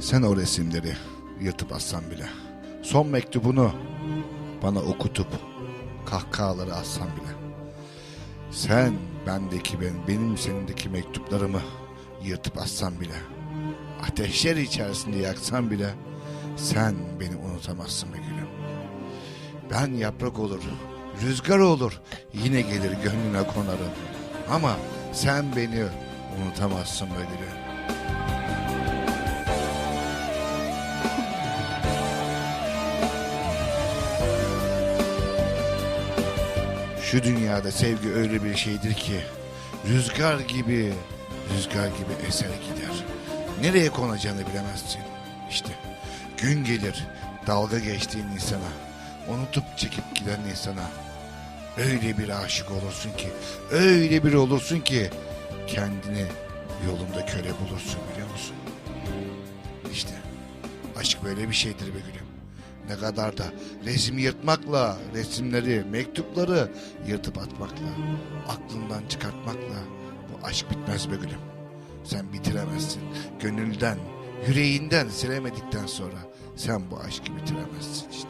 Sen o resimleri yırtıp atsan bile. Son mektubunu bana okutup kahkahaları atsan bile. Sen bendeki ben, benim senindeki mektuplarımı yırtıp atsan bile. Ateşler içerisinde yaksan bile sen beni unutamazsın be gülüm. Ben yaprak olur, rüzgar olur, yine gelir gönlüne konarım. Ama sen beni unutamazsın be gülüm. Şu dünyada sevgi öyle bir şeydir ki rüzgar gibi, rüzgar gibi eser gider. Nereye konacağını bilemezsin. İşte gün gelir dalga geçtiğin insana, unutup çekip giden insana öyle bir aşık olursun ki, öyle bir olursun ki kendini yolunda köle bulursun biliyor musun? İşte aşk böyle bir şeydir be gülüm. Ne kadar da resim yırtmakla, resimleri, mektupları yırtıp atmakla, aklından çıkartmakla bu aşk bitmez be gülüm. Sen bitiremezsin. Gönülden, yüreğinden silemedikten sonra sen bu aşkı bitiremezsin işte.